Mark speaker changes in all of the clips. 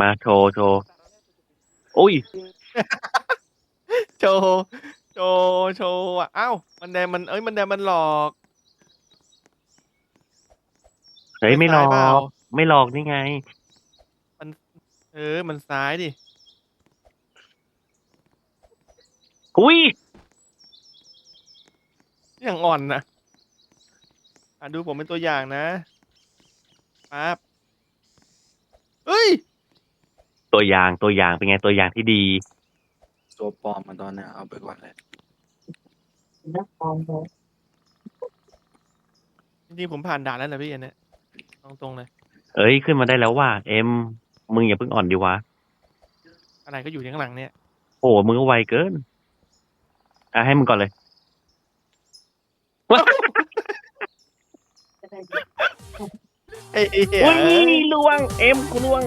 Speaker 1: มาโชว์โชว์อุ้ย
Speaker 2: โชว์โชว์โชว์อะอ้าวมันแดงมันเอ้ยมันแดงมันหลอก
Speaker 1: เฮ้ยไม่หลอ
Speaker 2: ซ้ายเปล่า
Speaker 1: กไม่หลอกนี่ไง
Speaker 2: เออ มันซ้ายดิ
Speaker 1: อุ้ย
Speaker 2: อย่างอ่อนนะ อะดูผมเป็นตัวอย่างนะปั๊บเฮ้ย
Speaker 1: ตัวอย่างตัวอย่างเป็นไงตัวอย่างที่ดี
Speaker 3: ตัวปลอมมาตอนเนี้ยเอาไปก่อนเลย
Speaker 2: จริงๆผมผ่านด่านแล้วนะพี่อันเนี้ยตรงๆเลย
Speaker 1: เอ้ยขึ้นมาได้แล้วว่า เอ็มมึงอย่าเพิ่งอ่อนดีวะ
Speaker 2: อะไรก็อยู่ข้างหลังเนี่ย
Speaker 1: โอ้มึงก็ไวเกินอะให้มึงก่อนเลย
Speaker 2: เอ้ยเอ้ย
Speaker 1: อุ้
Speaker 2: เอ้
Speaker 1: ย
Speaker 2: ย
Speaker 1: ล่วง เอ็มกูล่วง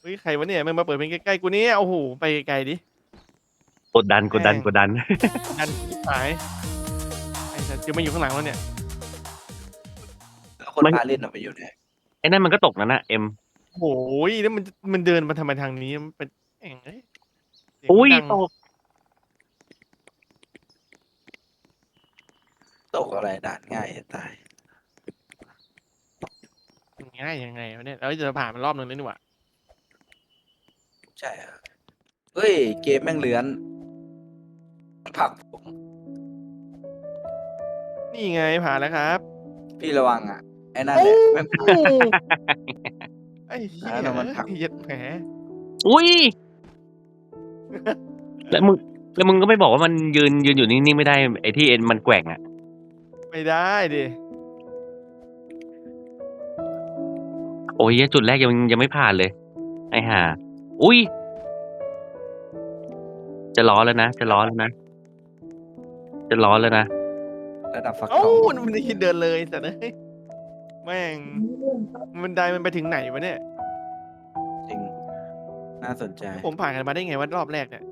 Speaker 2: เฮ้ยใครวะเนี่ยมึงมาเปิดเพลงใกล้ๆกูเนี่ยโอ้โหไปไกลๆดิ
Speaker 1: กดดันกดดันกดดัน
Speaker 2: ดันที่สายไอ้สัตว์จะมาอยู่ข้างหลังแล้วเนี่ย
Speaker 3: แล้วคน
Speaker 1: มัน
Speaker 3: พาเล่นเอาไปอยู่ไหน
Speaker 1: ไอ้นั่นมันก็ตกนั่นนะเอ็ม
Speaker 2: โอ้โหแล้วมันมันเดินมาทำไมทางนี้มันเป็นแองเอ้ยเสีง
Speaker 1: อุ้ย
Speaker 2: ดัง
Speaker 1: ตก
Speaker 3: ตกอะไรด่านง่ายจะตาย
Speaker 2: ง่ายยังไงวะเนี่ยแล้วจะผ่านมันรอบหนึ่งเลยนี่หว่า
Speaker 3: ใช่อะเฮ้ย เกมแม่งเลือนผลักผม
Speaker 2: นี่ไงผ่านแล้วครับ
Speaker 3: พี่ระวังอะ ไอ้นั่นแหละแม่งผลัก
Speaker 2: ไอ้เหี้ย
Speaker 3: แล้วมันผลัก
Speaker 2: เหยียดแผล
Speaker 1: อุ้ย แล้วมึง แล้วมึงก็ไม่บอกว่ามันยืนยืนอยู่นิ่งๆไม่ได้ไอ้ที่เอ็นมันแกว่งอะ
Speaker 2: ไม่ได้ดิ
Speaker 1: โอ้ยจุดแรกยังยังไม่ผ่านเลย ไอ้ห่าอุ้ย จะล้อแล้วนะ จะล้อแล้วนะ จะล้อแล้วนะ
Speaker 3: ระดับฟัก
Speaker 2: เอ้า
Speaker 3: ทอง
Speaker 2: มันไม่ได้คิดเดินเลยแต่เอ้ยแม่งมันได้มันไปถึงไหนวะเนี่ย
Speaker 3: จริง น่าสนใจ
Speaker 2: ผมผ่านกันมาได้ไงว่ารอบแรกเนี่ย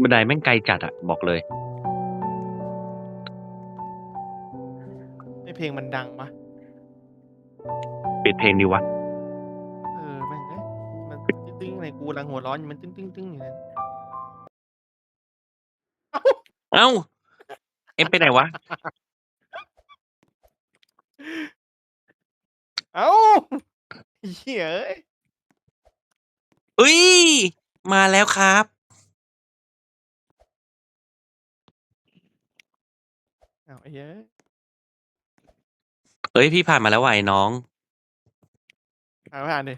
Speaker 1: บันไดแม่งไกลจัดอะบอกเลย
Speaker 2: เพลงมันดังปะ
Speaker 1: ปิดเพลงดีวะ
Speaker 2: เออแม่งเอ้ยมันตึ้งๆในกูกำลังหัวร้อนอยู่มันตึ้งๆๆอย่างนั้น
Speaker 1: เอ้า เอ็มไปไหนวะ
Speaker 2: เอ้าเหี้ยเอ้ย
Speaker 1: อุ้ย มาแล้วครับ
Speaker 2: เอ้าไอ้เหี้ยเอ้ย
Speaker 1: เอ้ยพี่ผ่านมาแล้วว่ะไอ้น้อง
Speaker 2: ผ่านไม่ผ่านดิ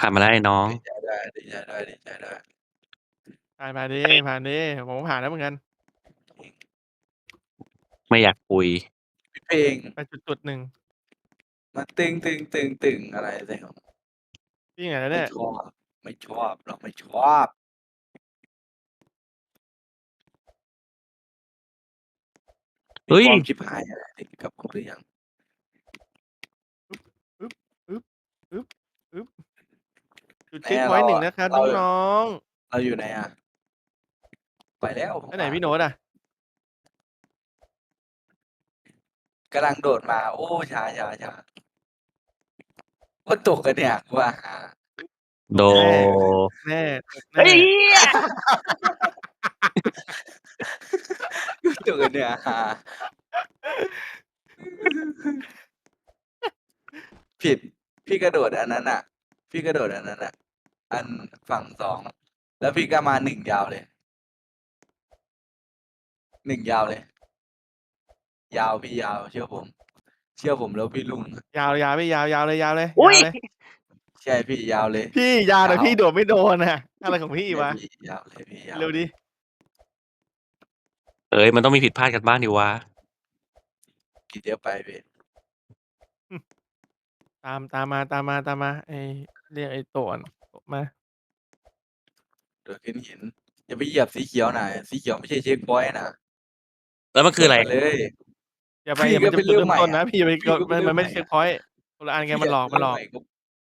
Speaker 1: ผ่านมาแล้วไอ้น้อง
Speaker 3: ดีใจด้วยดีใจด้วยดีใจด้วย
Speaker 2: ผ่านผ่านดิผ่านดิผมก็ผ่านแล้วเหมือนกัน
Speaker 1: ไม่อยากคุย
Speaker 3: พี่เพลง
Speaker 2: ไปจุดๆหนึ่ง
Speaker 3: มาตึงตึงตึงตึงอะไรใส่ของ
Speaker 2: ที่ไหนแล้ว
Speaker 3: ไม่
Speaker 2: เนี่ย
Speaker 3: ชอบ ไม่ชอบเราไม่ชอบ
Speaker 1: เฮ้ย
Speaker 3: มีความชิบหายอะไรกับผมหรือยัง
Speaker 2: จุดเช็คพอยต์หนึ่งนะครับน้อง
Speaker 3: เราอยู่ไหนอะ ไปแล้ว
Speaker 2: ๆแล้วไหนพี่โน้ตอะ
Speaker 3: กำลังโดดมา โอ้ช้าช้าช้าว่าตกกันเนี่ยว่าหา
Speaker 1: โด
Speaker 2: แน่แน่
Speaker 1: เฮ้ย
Speaker 3: ตกกันเนี่ยหาผิด พี่กระโดดอันนั้นอะ พี่กระโดดอันนั้นอะ อันฝั่งสอง แล้วพี่ก็มาหนึ่งยาวเลย หนึ่งยาวเลย ยาวพี่ยาว เชื่อผม เชื่อผมแล้วพี่ลุง
Speaker 2: ยาวยาวไม่ยาวยาวเลยยาวเลย
Speaker 1: อุ้ย
Speaker 2: ยาวเลย
Speaker 3: ใช่พี่ยาวเลย
Speaker 2: พี่ยาวแต่
Speaker 3: ยาว
Speaker 2: พี่โดดไม่โดนนะอะไรของพี่วะ
Speaker 3: พี่ยาวเลยพี่ยาว
Speaker 2: เร็วดิ
Speaker 1: เอ้ย มันต้องมีผิดพลาดกันบ้างดิวะ
Speaker 3: กี่เดียวไปพี่
Speaker 2: ตามตามมาตามมาตามมาไอเรียกไอโตนมา
Speaker 3: โดดขึ้นหินอย่าไปเหยียบสีเขียวนะสีเขียวไม่ใช่เช็คพอยต์นะ
Speaker 1: แล้วมันคืออะไร
Speaker 3: โดดปเลย
Speaker 2: อย่าไป
Speaker 3: พี่
Speaker 2: อย่ามัน
Speaker 3: ก็
Speaker 2: จะ
Speaker 3: ไป
Speaker 2: จุด
Speaker 3: เริ่
Speaker 2: เริ่
Speaker 3: ม
Speaker 2: ม
Speaker 3: ใหม่
Speaker 2: ต้นนะ
Speaker 3: อะ
Speaker 2: พี่อย่าไป
Speaker 3: พี่ก็ไป
Speaker 2: มันมันไม่
Speaker 3: เริ่มใหม่
Speaker 2: เช็คพอยต์คนละอันไงมันหลอกมันหลอก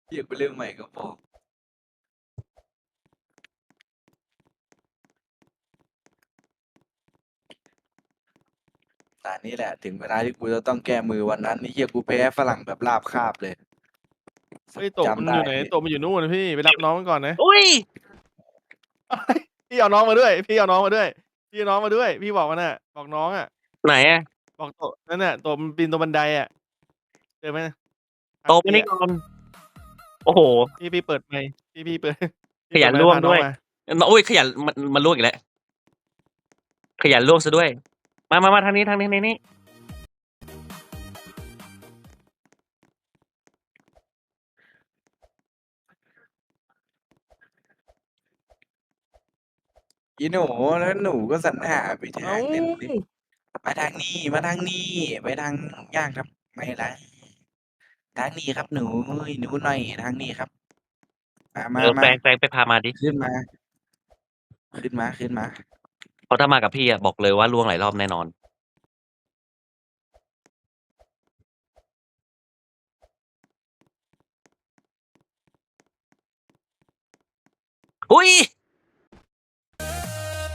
Speaker 3: พี่อยากไปเรื่องใหม่ก็พอ แต่นี่แหละ ถึงเวลาที่กูจะต้องแก้มือวันนั้นไอ้เหี้ยกูแพ้ฝรั่งแบบราบคาบเลย
Speaker 2: เฮ้ยโตะมันอยู่ไหน
Speaker 3: พี่
Speaker 2: โตะมันอยู่นู่นนะพี่ไปรับน้องมันก่อนนะ
Speaker 1: อุ้ย
Speaker 2: พี่เอาน้องมาด้วย พี่เอาน้องมาด้วย พี่เอาน้องมาด้วย พี่บอกมันน่ะ บอกน้องอะ
Speaker 1: ไหนอะ
Speaker 2: บอกโตะนั่นน่ะโตะมันปีนตรงบันไดอะเจอไหม
Speaker 1: โตไปนี่ก่อนโอ้โห
Speaker 2: พี่พี่เปิดไมค์พี่พี่เปิด
Speaker 1: ขยัน
Speaker 2: พี่เปิ
Speaker 1: ร่วง
Speaker 2: ไมค์พาน้อ
Speaker 1: ด้วย
Speaker 2: มา
Speaker 1: โอ้ยขยันมันมันลวกอีกแล้วขยันลวกซะด้วย มามามาทางนี้ทางนี้ทางนี้
Speaker 3: อีหนูแล้วหนูก็สรรหาไปทา
Speaker 2: เอ้าง
Speaker 3: นั้นดิมาทางนี้มาทางนี้ไปทางย่างครับไม่ละทางนี้ครับหนูหนูหน่อยทางนี้ครับมามา
Speaker 1: เออ
Speaker 3: มา
Speaker 1: แฟงแฟงไปพามาดิ
Speaker 3: ขึ้นมา ขึ้นมาขึ้นมา
Speaker 1: เพราะถ้ามากับพี่อะบอกเลยว่าล่วงหลายรอบแน่นอน อุ้ย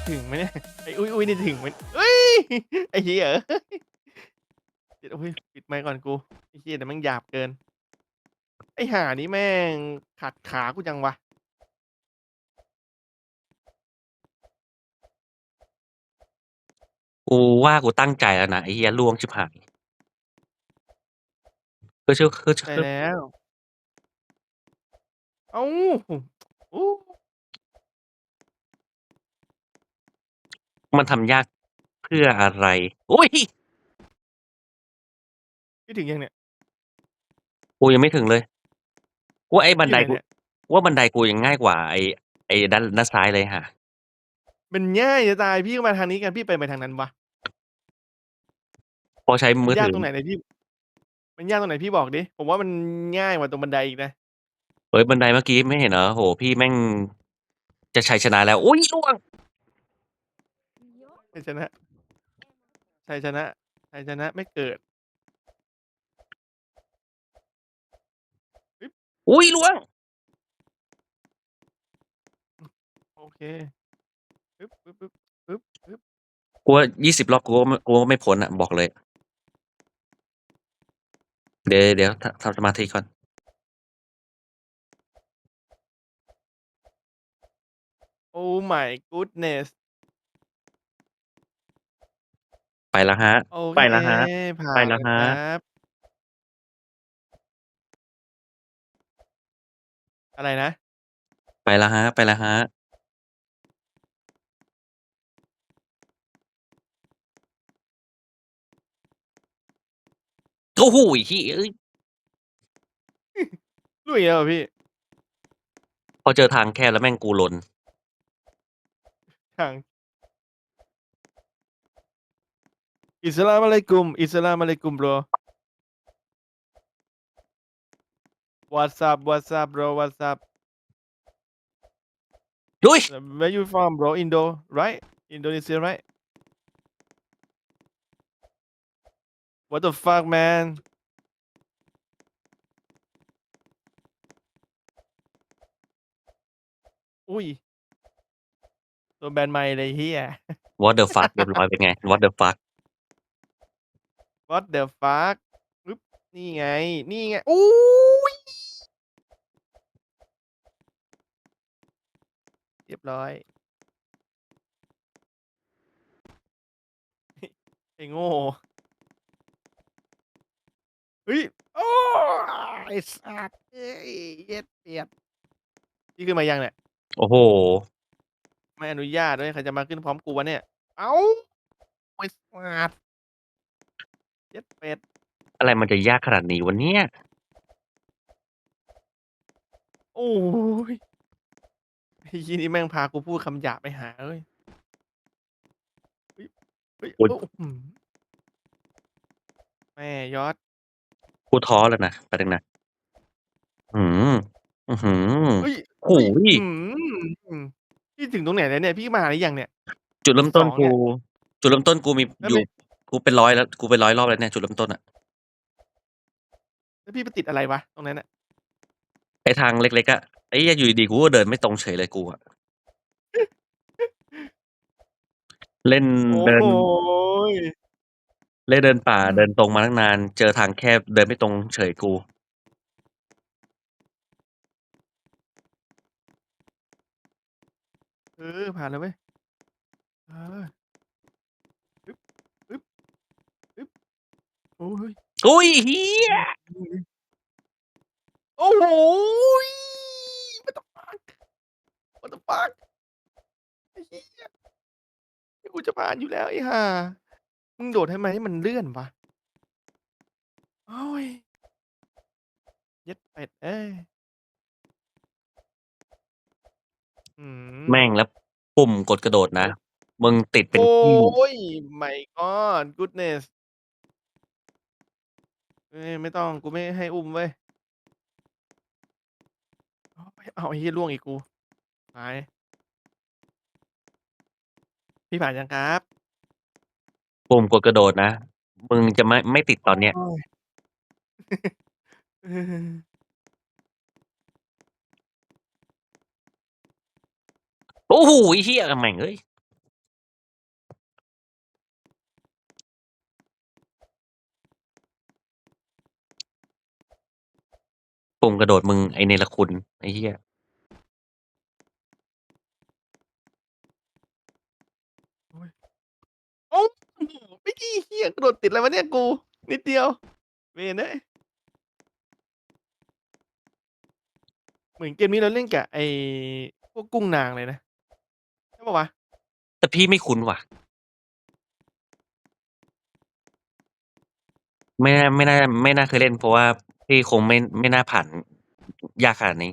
Speaker 2: ถึงไหมเนี่ยไอ้อุ้ยอุ้ยนี่ถึงไหมเอ้ยไอ้เหี้ยเอ้ยเดี๋ยวอุ้ยปิดไมค์ก่อนกูไอ้เหี้ยแต่แม่งหยาบเกิน ไอ้ห่านี่แม่งขัดขากูจังวะ
Speaker 1: กูว่ากูตั้งใจแล้วนะ ไอ้เหี้ยล่วงชิบหาย คือชื่อคือ
Speaker 2: ใช่
Speaker 1: คือ
Speaker 2: แล้ว เอ้าอู้
Speaker 1: มันทำยากเพื่ออะไรอุ้ย
Speaker 2: พี่ถึงยังเนี่ย
Speaker 1: กูยังไม่ถึงเลยกูว่าไอ้บันได
Speaker 2: พี่
Speaker 1: กู
Speaker 2: อยู่หนเนี่ย
Speaker 1: ว่าบันไดกูยังง่ายกว่า ไอ้ไอ้ด้านด้านซ้ายเลยฮะ
Speaker 2: มันง่ายจะตายพี่ก็มาทางนี้กันพี่ไปไปทางนั้นวะ
Speaker 1: พอใช้มือ
Speaker 2: ยาก
Speaker 1: ถือ
Speaker 2: ตรงไหนไหนพี่ มันยากตรงไหนพี่บอกดิ ผมว่ามันง่ายกว่าตรงบันไดอีกนะ
Speaker 1: เฮ้ย บันไดเมื่อกี้ไม่เห็นเหรอโหพี่แม่ง จะชัยชนะแล้ว อุ้ยล่วง
Speaker 2: ชัยชนะ ชัยชนะ ชัยชนะไม่เกิด
Speaker 1: อุ้ยล่วง
Speaker 2: โอเคปึ๊บปึ๊บปึ๊บปึ๊บปึ๊บ
Speaker 1: กูว่ายี่สิบรอบกูก็ไม่กูก็ไม่พ้นอะบอกเลย เดี๋ยวเดี๋ยวทำทำสมาธิก่อน
Speaker 2: โอ้ my goodness
Speaker 1: ไปแล้วฮะ
Speaker 2: โอเค
Speaker 1: ไปแล้วฮะ
Speaker 2: ผ่าน
Speaker 1: ไปแล้วฮะ
Speaker 2: ครับอะไรนะ
Speaker 1: ไปแล้วฮะ ไปแล้วฮะ โอ้โหเฮ้ยเอ้ย
Speaker 2: ลุยแล้วเหรอพี่
Speaker 1: พอเจอทางแคบแล้วแม่งกูหลน
Speaker 2: ทางอิสลามอะลัยกุมอิสลามอะลัยกุม bro What's up What's up bro What's up
Speaker 1: ดุย
Speaker 2: Where you from bro Indo right Indonesia right What the fuck man อุ้ยโดนแบนไม่เลยเฮีย
Speaker 1: what the fuck เรียบร้อยเป็นไง what the fuck
Speaker 2: What the fuck ปึ๊บนี่ไง นี่ไงอุ้ยเรียบร้อย ไอ้โง่เฮ้ย โอ้ไอ้สัตว์เอ้ยเย็ดเปียดพี่ขึ้นมายังเนี่ย
Speaker 1: โอ้โห
Speaker 2: ไม่อนุญาตด้วยใครจะมาขึ้นพร้อมกูวะเนี่ย เอ้าไอ้สัตว์เย็ดเป็ด
Speaker 1: อะไรมันจะยากขนาดนี้วันเนี้ย
Speaker 2: โอ้ยไอ้ยี่นี่แม่งพากูพูดคำหยาบไปหาเอ้ยเฮ้ยเฮ้ย
Speaker 1: โอ้ย
Speaker 2: โอ้หือแม่ยอด
Speaker 1: กูท้อแล้วนะไปดึงนะ อืมอือหือ
Speaker 2: เฮ้ย
Speaker 1: โอ้ย
Speaker 2: อืม พี่ถึงตรงไหนแล้วเนี่ย พี่มาหรือยังเนี่ย
Speaker 1: จุดเริ่มต้น
Speaker 2: สองเนี่
Speaker 1: กู
Speaker 2: ย
Speaker 1: จุดเริ่มต้นกูมี
Speaker 2: แล้ว
Speaker 1: อยู่
Speaker 2: ไม่
Speaker 1: กูเป็นร้อยแล้ว กูเป็นร้อยรอบแล้วเนี่ย จุดเริ่มต้นอะ
Speaker 2: แล้วพี่ไปติดอะไรวะตรงนั้นน่ะ
Speaker 1: ไอทางเล็ก ๆ อะ ไอ้เหี้ย อยู่ดี ๆ กูก็เดินไม่ตรงเฉยเลยกูอะ เล่น
Speaker 2: โอ้
Speaker 1: เดิน
Speaker 2: โห
Speaker 1: เล่เดินป่า
Speaker 2: อืม
Speaker 1: เดินตรงมาตั้งนาน เจอทางแคบเดินไม่ตรงเฉยกู
Speaker 2: เออ ผ่านแล้วเว้ย เออฮึบฮึบฮึบโอ้ย
Speaker 1: อุ๊ย เหี้ย
Speaker 2: โอ้โฮ What the fuck What the fuck ไอ้เหี้ย นี่กูจะผ่านอยู่แล้วไอ้ห่า มึงโดดทำไมให้มันเลื่อนวะ?โอ๊ยเย็ดเป็ดเอ้ยอื้อฮือ
Speaker 1: แม่งแล้วปุ่มกดกระโดดนะ มึงติดเป็น
Speaker 2: โอ้
Speaker 1: ขี้
Speaker 2: ย My God goodness เฮ้ยไม่ต้องกูไม่ให้อุ้มเว้ยโอ๊ยอ้าวไอ้เหี้ยล่วงอีกกูหายพี่ผ่านยังครับ?
Speaker 1: ปุ่มกดกระโดดนะ มึงจะไม่ ไม่ติดตอนเนี้ย
Speaker 2: โอ๊ยเออ
Speaker 1: โอ้โฮเหี้ย แม่งเอ้ย ปุ่มกระโดดมึงไอ้เนรคุณ ไอ้เหี้ย
Speaker 2: โอ๊ย โอ้โฮ เมื่อกี้เหี้ยกระโดดติดอะไรวะเนี่ยกู นิดเดียวเวรเอ้ยเหมือนเกมนี้เราเล่นกับไอ้พวกกุ้งนางเลยนะใช่เปล่าวะ?
Speaker 1: แต่พี่ไม่คุ้นว่ะ ไม่น่าไม่น่าไม่น่าเคยเล่น เพราะว่าพี่คงไม่ไม่น่าผ่านยากขนาดนี้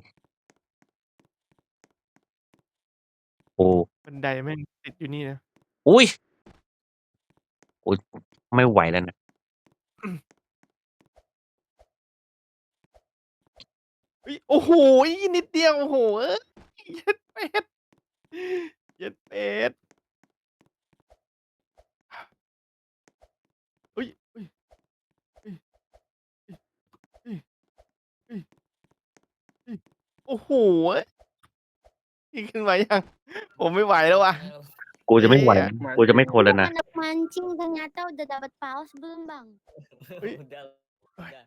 Speaker 1: โอ้
Speaker 2: บันไดแม่งติดอยู่นี่นะ
Speaker 1: อุ๊ยโอ๊ย ไม่ไหวแล้วนะ
Speaker 2: อืมเฮ้ยโอ้โฮนิดเดียว โอ้โฮเอ้ยเย็ดเป็ดเย็ดเป็ดเฮ้ยเฮ้ยเฮ้ยเฮ้ยเฮ้ยเฮ้ยเฮ้ยโอ้โฮพี่ขึ้นมายัง?ผมไม่ไหวแล้วว่ะ
Speaker 1: กูจะไม่ไหว
Speaker 2: เหี้ย
Speaker 1: กูจะไม่ทนแล้วนะ
Speaker 4: Anak mancing ternyata udah dapat paus belum, Bang?
Speaker 2: เฮ้ย
Speaker 5: Udah
Speaker 2: เฮ้ย
Speaker 5: udah.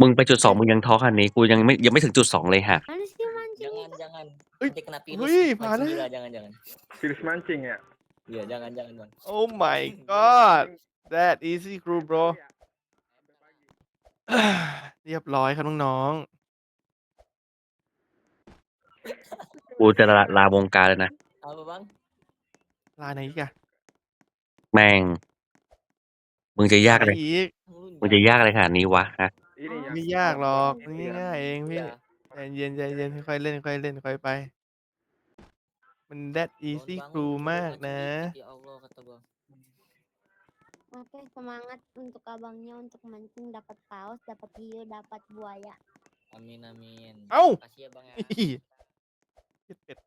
Speaker 1: มึงไปจุด2มึงยังท้อขนาดนี้กูยังไม่ยังไม่ถึงจุด2เลยห่า
Speaker 4: Mana sih mancing
Speaker 5: Jangan
Speaker 4: itu?
Speaker 5: jangan,
Speaker 2: เฮ้ย
Speaker 5: nanti kena
Speaker 2: เฮ้
Speaker 5: virus
Speaker 2: ยผ่าน
Speaker 5: mancing
Speaker 2: แล้ว
Speaker 5: gila, jangan jangan.
Speaker 6: Virus mancing ya?
Speaker 5: Iya, jangan jangan, Bang.
Speaker 2: Oh my god that easy crew bro เรียบร้อยครับน้องๆ
Speaker 1: กูจะลาลาวงการเลยนะ
Speaker 5: Apa, Bang?
Speaker 2: ลาไหนอีกอะ?
Speaker 1: แม่ง มึงจะยาก
Speaker 2: ไหน
Speaker 1: อะไร
Speaker 2: อีก?
Speaker 1: มึงจะยากอะไรขนาดนี้วะฮะ
Speaker 6: Ini
Speaker 2: ไม่
Speaker 6: yang
Speaker 2: ยากหรอก
Speaker 6: yang
Speaker 2: ง่ายๆเองพี่
Speaker 5: Iya.
Speaker 2: ใจเย็นใจเย็นค่อยๆเล่นค่อยๆเล่นค่อยไป มัน that
Speaker 5: Baru
Speaker 2: easy
Speaker 5: bangun
Speaker 2: crew
Speaker 5: tiba-tiba
Speaker 2: มากนะ
Speaker 5: dikit, ya Allah kata gua.
Speaker 4: Oke, semangat untuk Abangnya untuk mancing dapat paus, dapat hiu, dapat buaya.
Speaker 5: Amin amin.
Speaker 2: อ้าว
Speaker 5: Makasih ya, Bang, ya.
Speaker 2: เย็ดเป็ด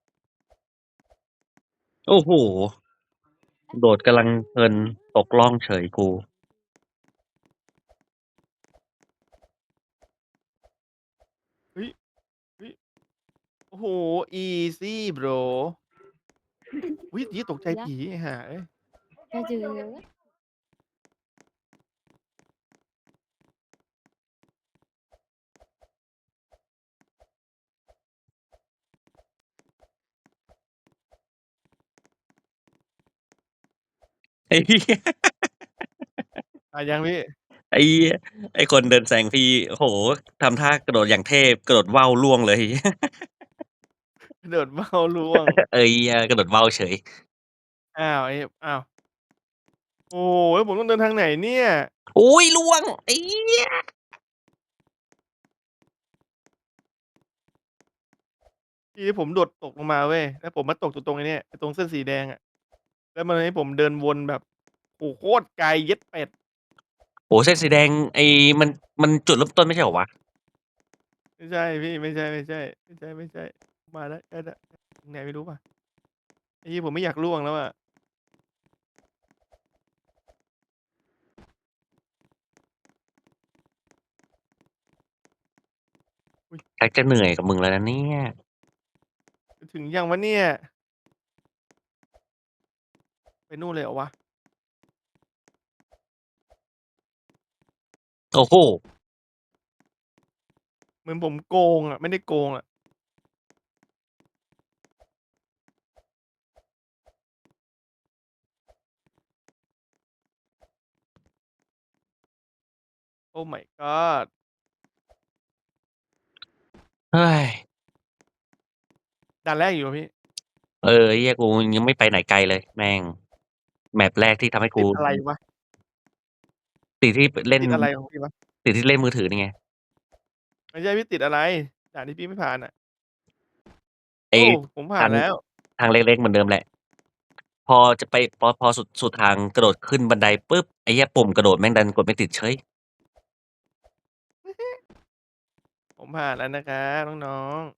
Speaker 1: โอ้โฮโดดกำลังเพลินตกร่องเฉยกู
Speaker 2: เฮ้ยเฮ้ยโอ้โฮ easy bro อุ๊ยเหี้ยตกใจผีไอ้ห่าเอ้ย
Speaker 4: Saya juga.
Speaker 1: ไอ้เหี้ย
Speaker 2: ผ่านยังพี่?
Speaker 1: ไอ้เหี้ย ไอ้คนเดินแซงพี่ โอ้โฮ ทำท่ากระโดดอย่างเท่กระโดดว่าวร่วงเลย
Speaker 2: กระโดด ว่าว ร่วง
Speaker 1: เออไอ้เหี้ย กระโดดว่าวเฉย
Speaker 2: อ้าว ไอ้ อ้าว โอ้โฮ แล้วผมต้องเดินทางไหนเนี่ย?
Speaker 1: อุ๊ย ร่วง ไอ้เหี้ย
Speaker 2: พี่ผมโดดตกลงมาเว้ย แล้วผมมาตกอยู่ตรงไอ้เนี่ย ไอ้ตรงเส้นสีแดงอะ แล้วมันให้ผมเดินวนแบบโอ้โฮโคตรไกลเย็ดเป็ด
Speaker 1: โอ้โฮเส้นสีแดงไอ้มันมันจุดเริ่มต้นไม่ใช่เหรอวะ?
Speaker 2: ไม่ใช่พี่ไม่ใช่ๆไม่ใช่ๆมาแล้วใกล้แล้วถึงไหนไม่รู้ว่ะไอ้เหี้ยผมไม่อยากร่วงแล้วอะอุ๊ย
Speaker 1: ชักจะเหนื่อยกับมึงแล้วนะเนี่ย
Speaker 2: จะถึงยังวะเนี่ย? ไปนู่นเลยเหรอวะ?
Speaker 1: โอ้โฮ
Speaker 2: เหมือนผมโกงอะไม่ได้โกงอะ Oh my god
Speaker 1: เฮ้ย
Speaker 2: ด่านแรกอยู่เหรอพี่?
Speaker 1: เออไอ้เหี้ยกูยังไม่ไปไหนไกลเลย แม่ง map แรกที่ทำให้
Speaker 2: ต
Speaker 1: กู
Speaker 2: ติดอะไรวะ?
Speaker 1: ติดที่ปเล่น
Speaker 2: ติดอะไรของพี่วะ?
Speaker 1: ติดที่เล่นมือถือนี่ไง
Speaker 2: ไม่ใช่พี่ติดอะไร?ด่านที่พี่ไม่ผ่านน่ะ
Speaker 1: ไอ้
Speaker 2: โอ้ ผมผ่า
Speaker 1: ทานง
Speaker 2: แล้ว
Speaker 1: ทางเล็ก ๆ เหมือนเดิมแหละ พอจะไป พอ พอสุด สุดทางกระโดดขึ้นบันไดปุ๊บ ไอ้เหี้ยปุ่มกระโดดแม่งดันกดไม่ติดเฉย
Speaker 2: ผมผ่านแล้วนะครับน้อง ๆ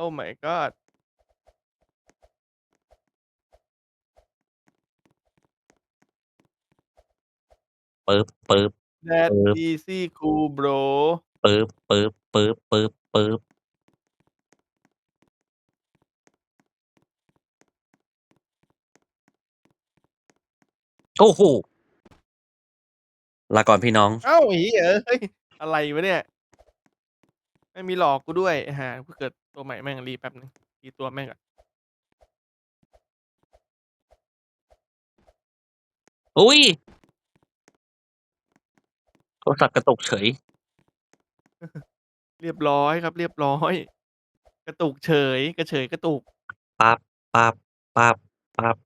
Speaker 2: Oh my god
Speaker 1: ปึ๊บ ปึ๊บ
Speaker 2: That
Speaker 1: ปึ๊บ
Speaker 2: easy cool bro
Speaker 1: ปึ๊บ ปึ๊บ ปึ๊บ ปึ๊บ ปึ๊บ โอ้โฮลาก่อนพี่น้อง
Speaker 2: อ้าวไอ้เหี้ยเอ้ย อะไรวะเนี่ยแม่งมีหลอกกูด้วยไอ้ห่ากูเกิดตัวใหม่แม่งรีแป๊บหนึ่งรีตัวแม่งก่อน
Speaker 1: อุ๊ย โทรศัพท์กระตุกเฉย
Speaker 2: เรียบร้อยครับ เรียบร้อย กระตุกเฉย กระเฉยกระตุก
Speaker 1: ปั๊บ ปั๊บ ปั๊บ ปั๊บ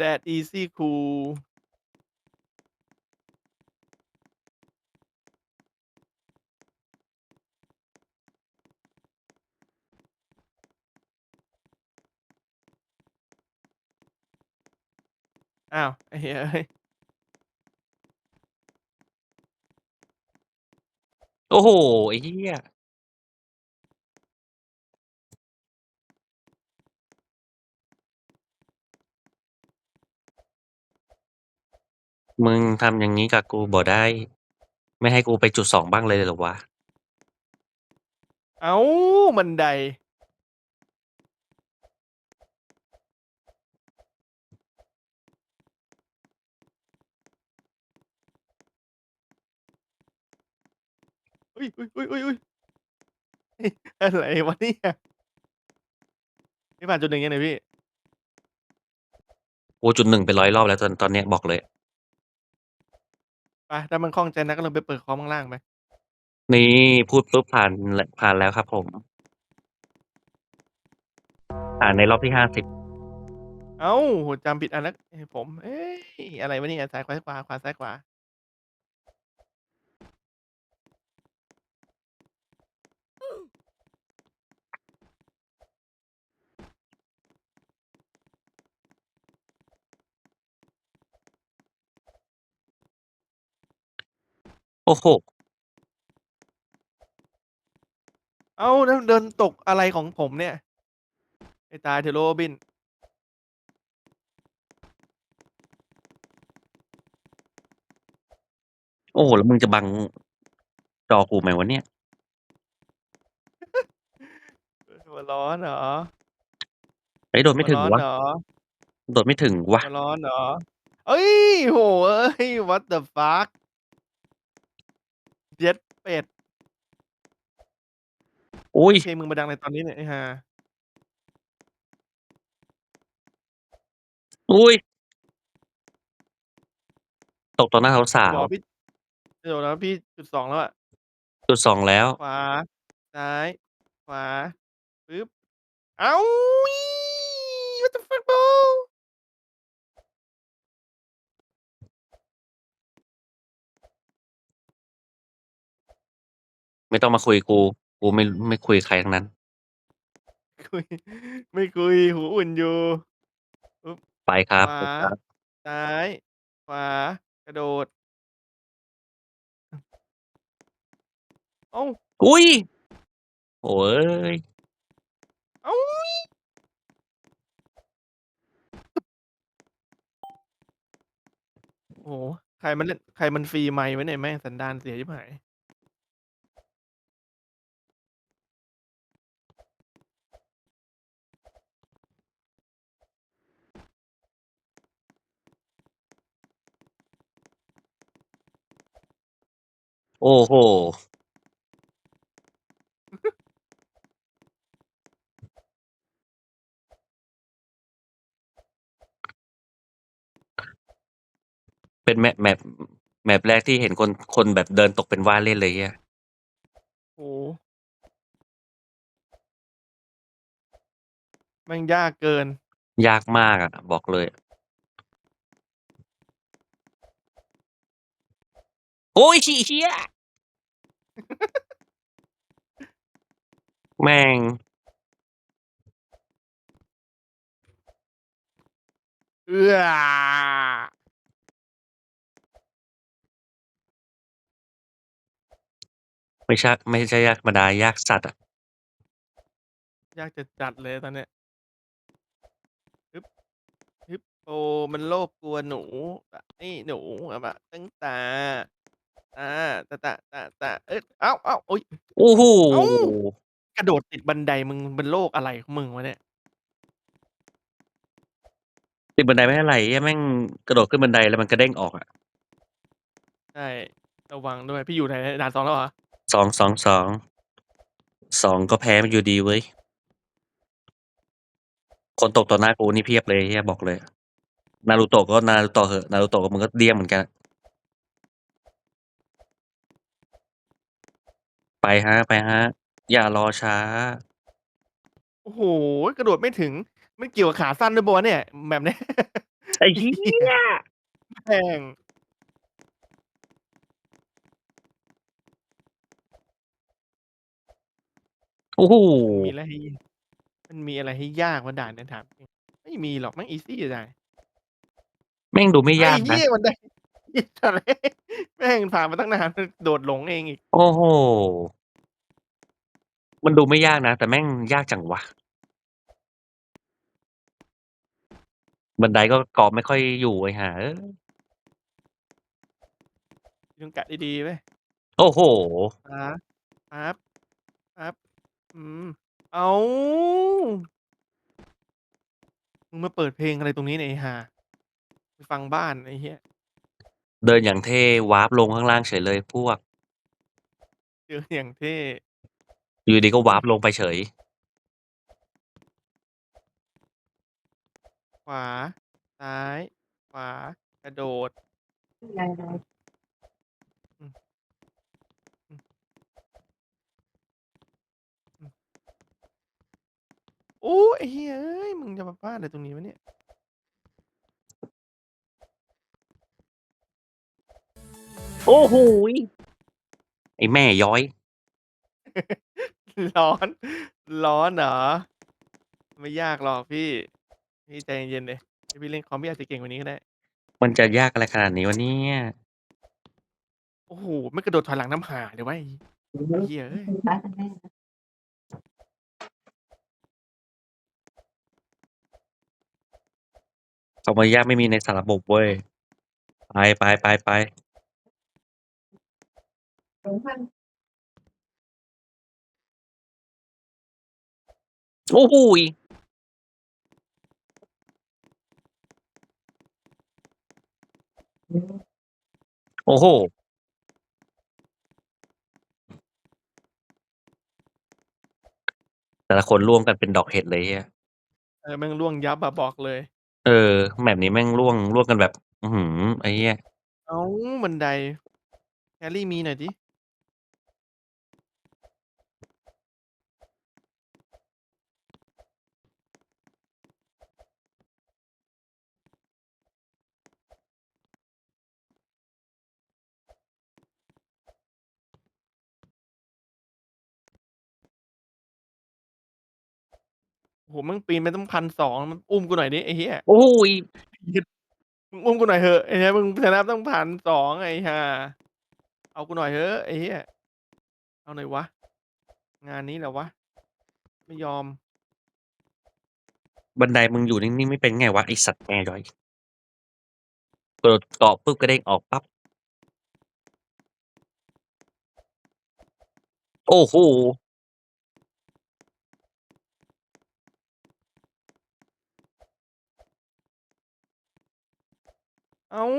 Speaker 2: That easy cool อ้าวไอ้เหี้ยเอ้ย
Speaker 1: โอ้โฮไอ้เหี้ยมึงทำอย่างงี้กับกูบ่ได้ ไม่ให้กูไปจุด2บ้างเลยเหรอวะ?
Speaker 2: อ้าวบันได อุ๊ยอุ๊ยๆๆๆเฮ้ยอะไรวะเนี่ย?พี่ผ่านจุด1ยังเนี่ยพี่?
Speaker 1: กูจุด1เป็น100รอบแล้วตอนตอนเนี้ยบอกเลย
Speaker 2: ไปถ้ามันข้องใจนักก็ลงไปเปิดคอมข้างล่างไป
Speaker 1: นี่พูดปุ๊บผ่านลผ่านแล้วครับผม ผ่านในรอบที่50
Speaker 2: อ้าวจำผิดอันแล้วเอ๊ะผม เอ๊ยอะไรวะเนี่ยซ้ายขวาขวาขวาซ้ายขวา
Speaker 1: โอ้โฮ
Speaker 2: อ้าวแล้วเดินตกอะไรของผมเนี่ยให้ตายเถอะโรบิน
Speaker 1: โอ้โฮแล้วมึงจะบัง จอกูไหมวะเนี่ย?
Speaker 2: หัวร้อนเหรอ?
Speaker 1: เฮ้ยโดด
Speaker 2: หั
Speaker 1: ไม่
Speaker 2: ว
Speaker 1: ถึง
Speaker 2: ร้อน
Speaker 1: วะ
Speaker 2: เหรอ?
Speaker 1: โดดไม่ถึงวะ
Speaker 2: หัวร้อนเหรอ?เฮ้ยโอ้โฮเอ้ย What the fuck เย็ดเป็ด
Speaker 1: อุ๊ย
Speaker 2: เพลงมึงมาดังอะไรตอนนี้เนี่ยไอ้ห่า
Speaker 1: อุ๊ยตกต่อหน้าสา
Speaker 2: บ
Speaker 1: วๆ
Speaker 2: อกพี่จะบอกนะพี่จุด2แล้วอะ
Speaker 1: จุด2แล้ว
Speaker 2: ขวาซ้ายขวาปึ๊บอ้า
Speaker 1: ไม่ต้องมาคุยกู กูไม่ ไม่คุยกับใครทั้งนั้น
Speaker 2: คุย ไม่คุย หูอุ่นอยู่ปึ๊บ
Speaker 1: ไปครั
Speaker 2: ข
Speaker 1: บ
Speaker 2: วา
Speaker 1: ไปครับ
Speaker 2: ซ้าย ขวา กระโดดอ้าว
Speaker 1: อุ๊ยโถ่เอ๊ย
Speaker 2: อ้าวโอ้โฮใครมันเล่น ใครมันฟรีไมค์ไว้เนี่ยแม่งสันดานเสียชิบหาย
Speaker 1: โอ้โฮเป็น map map map แรกที่เห็นคนคนแบบเดินตกเป็นว่าเล่นเลยเหี้ย
Speaker 2: โอ้โฮแม่งยากเกิน
Speaker 1: ยากมากอะบอกเลย โอ๊ยฉี่เหี้ย แม่ง
Speaker 2: เอื้อ
Speaker 1: ไม่ใช่ไม่ใช่ยากธรรมดายากสัสอะ
Speaker 2: ยากจะจัดเลยตอนเนี้ยฮึบฮึบโอ้มันโลภกลัวหนูอะนี่หนูอะบตึ้งตา อา ตะ ตะ ตะ ตะ เอ๊ะอ้าวๆอุ๊ย
Speaker 1: โอ้โฮ
Speaker 2: อ้าว กระโดดติดบันได มึงเป็นโรคอะไรของมึงวะเนี่ย?
Speaker 1: ติดบันไดไม่เท่าไร เหี้ย แม่งกระโดดขึ้นบันได แล้วมันกระเด้งออกอะ
Speaker 2: ใช่ ระวังด้วย พี่อยู่ไหนด่าน 2 แล้วเหรอ?
Speaker 1: 2 2 2 2 ก็แพ้มันอยู่ดีเว้ย คนตกต่อหน้ากูนี่เพียบเลยไอ้เหี้ย บอกเลย Naruto ก็ Naruto เหอะ Naruto ก็มึงก็เดี้ยงเหมือนกัน ไปครับ ไปครับ อย่ารอช้า
Speaker 2: โอ้โฮ กระโดดไม่ถึง มันเกี่ยวกับขาสั้นด้วยเปล่าวะเนี่ย แบบเนี้ย
Speaker 1: ไอ้เหี้ย
Speaker 2: แม่ง
Speaker 1: โอ้โฮ
Speaker 2: มีอะไรให้ มันมีอะไรให้ยากวะด่านเนี่ยถามจริง ไม่มีหรอก แม่งอีซีจะตาย
Speaker 1: แม่งดูไม่
Speaker 2: ไอ้
Speaker 1: ยาก
Speaker 2: เหี
Speaker 1: นะ้
Speaker 2: ยบันไดไอ้สัตว์เอ้ยแม่งผ่านมาตั้งนานมันโดดหลงเองอีก
Speaker 1: โอ้โฮมันดูไม่ยากนะ แต่แม่งยากจังวะ บันไดก็เกาะไม่ค่อยอยู่ไอ้ห่าเอ้ย
Speaker 2: มึงกะดีๆเว้ย
Speaker 1: โอ้โฮ
Speaker 2: ป๊าบปั๊บปั๊บอืมอ้าวมึงมาเปิดเพลงอะไรตรงนี้เนี่ยไอ้ห่าไปฟังบ้านไอ้เหี้ย
Speaker 1: เดินอย่างเท่วาร์ปลงข้างล่างเฉยเลยพวก
Speaker 2: เดินอย่างเท่
Speaker 1: อยู่ดี ๆ ก็วาร์ปลงไปเฉย
Speaker 2: ขวา ซ้าย ขวา กระโดดอืมอืมอืมโอ้ไอ้เหี้ยเอ้ย มึงจะมาพลาดอะไรตรงนี้วะเนี่ย?
Speaker 1: โอ้โฮไอ้แม่ย้อย
Speaker 2: ร้อน ร้อนเหรอ?ไม่ยากหรอกพี่ พี่ใจเย็นๆดิถ้าพี่เล่นคอมพี่อาจจะเก่งกว่านี้ก็ได้
Speaker 1: มันจะยากอะไรขนาดนี้วะเนี่ย?
Speaker 2: โอ้โฮไม่กระโดดถอยหลังทำห่าเลยวะไอ้ไอ้เหี้ยเอ้ย
Speaker 1: คำว่ายากไม่มีในสารบบเว้ย ไปๆๆๆ โอ้โฮโอ้โฮแต่ละคนร่วงกันเป็นดอกเห็ดเลยไอ้เหี้ย
Speaker 2: เออแม่งร่วงยับอะบอกเลย
Speaker 1: เออ map นี้แม่งร่วงร่วงกันแบบ อื้อฮือไอ้เหี้ย
Speaker 2: อ้าวบันได แครี่มีหน่อยสิ? โอ้โฮ แม่งปีนไปตั้ง 1,200 มึงอุ้มกูหน่อยดิไอ้เหี้ย
Speaker 1: โอ้โฮ
Speaker 2: มึงอุ้มกูหน่อยเหอะ ไอ้เหี้ย มึงชนะตั้ง 1,200 ไอ้ห่า เอากูหน่อยเถอะไอ้เหี้ย เอาหน่อยวะ งานนี้แหละวะ ไม่ยอม
Speaker 1: บันไดมึงอยู่นิ่ง ๆ ไม่เป็นไงวะ ไอ้สัตว์แม่ย้อย กระโดดเกาะปุ๊บ กระเด้งออกปั๊บ โอ้โฮ
Speaker 2: อ้าว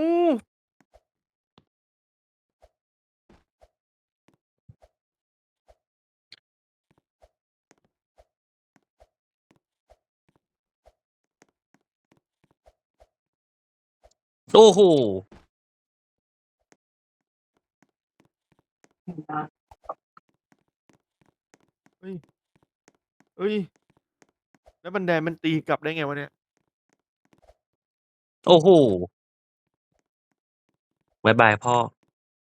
Speaker 1: โอ้โฮ
Speaker 2: เฮ้ย เฮ้ย แล้วบันไดมันตีกลับได้ไงวะเนี่ย?
Speaker 1: โอ้โฮ บ๊ายบายพ่อ